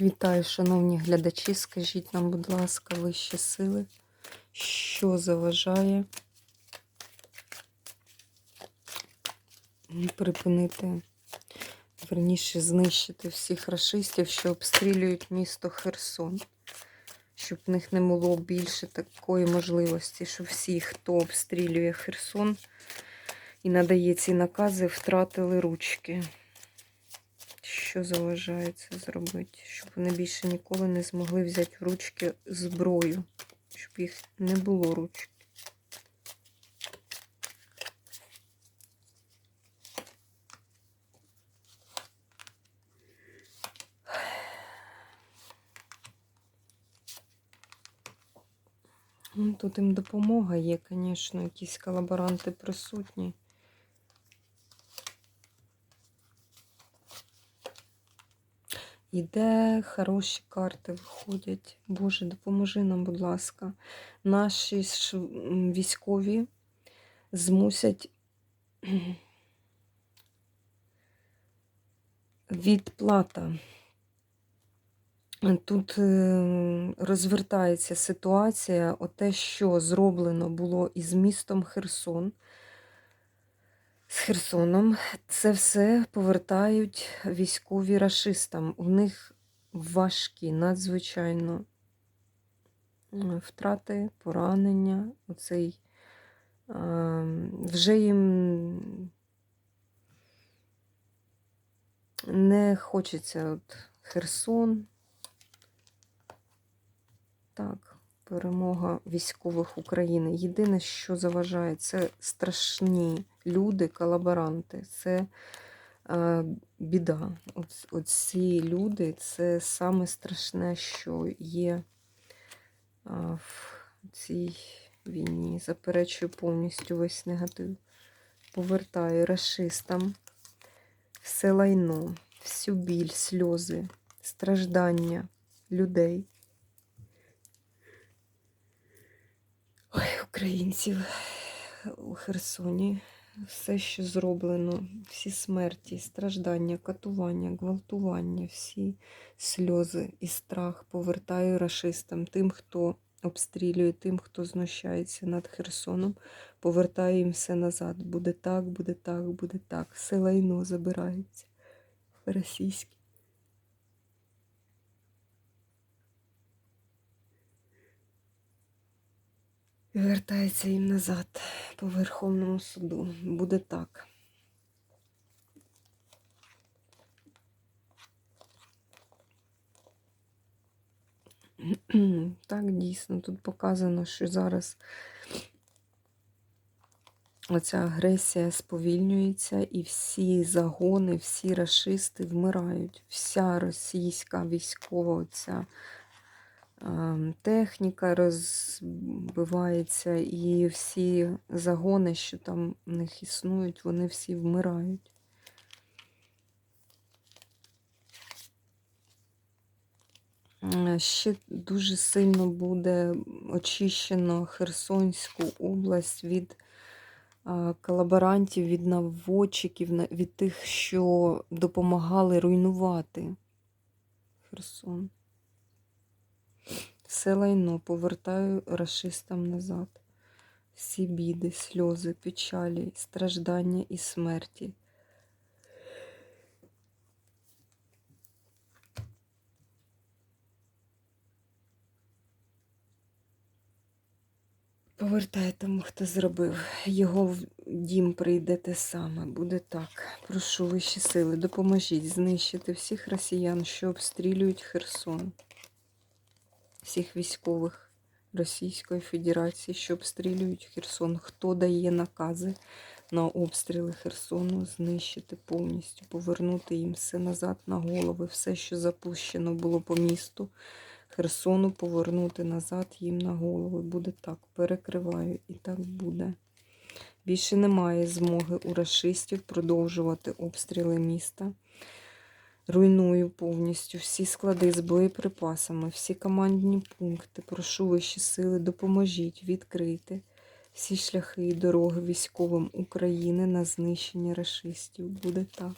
Вітаю, шановні глядачі. Скажіть нам, будь ласка, вищі сили, що заважає припинити, верніше, знищити всіх расистів, що обстрілюють місто Херсон, щоб в них не було більше такої можливості, щоб всі, хто обстрілює Херсон і надає ці накази, втратили ручки. Що заважає це зробити? Щоб вони більше ніколи не змогли взяти в ручки зброю, щоб їх не було ручки. Ну, Тут їм допомога є, звісно, якісь колаборанти присутні. Іде хороші карти виходять. Боже, допоможи нам, будь ласка. Наші військові змусять відплата. Тут е, розвертається ситуація, те, що зроблено було із містом Херсон. З Херсоном це все повертають військові рашистам. У них важкі, надзвичайно втрати, поранення. Оцей е, вже їм не хочеться от Херсон. Так, перемога військових України. Єдине, що заважає, це страшні люди, колаборанти. Це е, біда. От, от ці люди це саме страшне, що є е, в цій війні. Заперечую повністю весь негатив. Повертаю расистам все лайно, всю біль, сльози, страждання людей. Українців у Херсоні. Все, що зроблено, всі смерті, страждання, катування, гвалтування, всі сльози і страх повертаю рашистам, тим, хто обстрілює, тим, хто знущається над Херсоном, повертаю їм все назад. Буде так, буде так, буде так. Все лайно забирається. Російське. Вертається їм назад по Верховному суду. Буде так. Так, дійсно, тут показано, що зараз оця агресія сповільнюється, і всі загони, всі рашисти вмирають. Вся російська військова оця техніка розбивається, і всі загони, що там в них існують, вони всі вмирають. Е, Ще дуже сильно буде очищено Херсонську область від колаборантів, від наводчиків, від тих, що допомагали руйнувати Херсон. Все лайно повертаю рашистам назад. Всі біди, сльози, печалі, страждання і смерті. Повертай тому, хто зробив. Його в дім прийде те саме. Буде так. Прошу вищі сили, допоможіть знищити всіх росіян, що обстрілюють Херсон, всіх військових Російської Федерації, що обстрілюють Херсон. Хто дає накази на обстріли Херсону, знищити повністю, повернути їм все назад на голови, все, що запущено було по місту. Херсону повернути назад їм на голови. Буде так, перекриваю, і так буде. Більше немає змоги у расистів продовжувати обстріли міста. Руйную повністю всі склади з боєприпасами, всі командні пункти. Прошу вищі сили, допоможіть відкрити всі шляхи і дороги військовим України на знищення расистів. Буде так.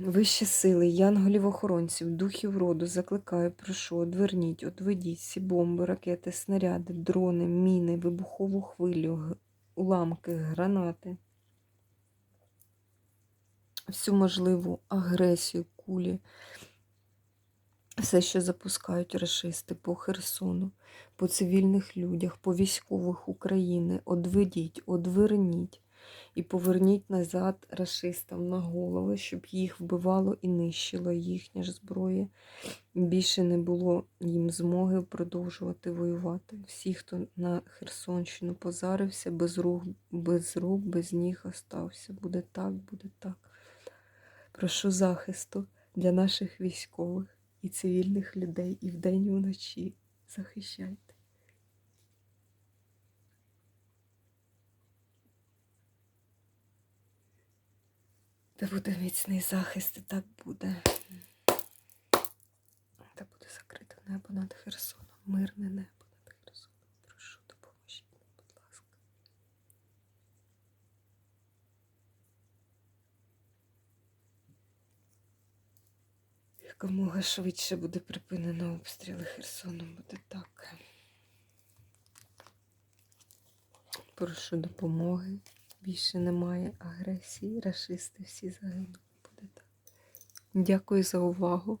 Вищі сили, янголів-охоронців, духів роду, закликаю, прошу, одверніть, одведіть всі бомби, ракети, снаряди, дрони, міни, вибухову хвилю, уламки, гранати, всю можливу агресію, кулі, все, що запускають рашисти по Херсону, по цивільних людях, по військових України, одведіть, одверніть і поверніть назад рашистам на голови, щоб їх вбивало і нищило їхня ж зброя. Більше не було їм змоги продовжувати воювати. Всі, хто на Херсонщину позарився, без рук, без рук, без ніг остався. Буде так, буде так. Прошу захисту для наших військових і цивільних людей і вдень, і вночі. Захищайте. Та буде міцний захист, і так буде. Та буде закрите небо над Херсоном, мирне небо над Херсоном. Прошу, допоможіть, мені, будь ласка. Якомога швидше буде припинено обстріли Херсону, буде так. Прошу допомоги. Більше немає агресії, рашисти всі загинули. Буде так. Дякую за увагу.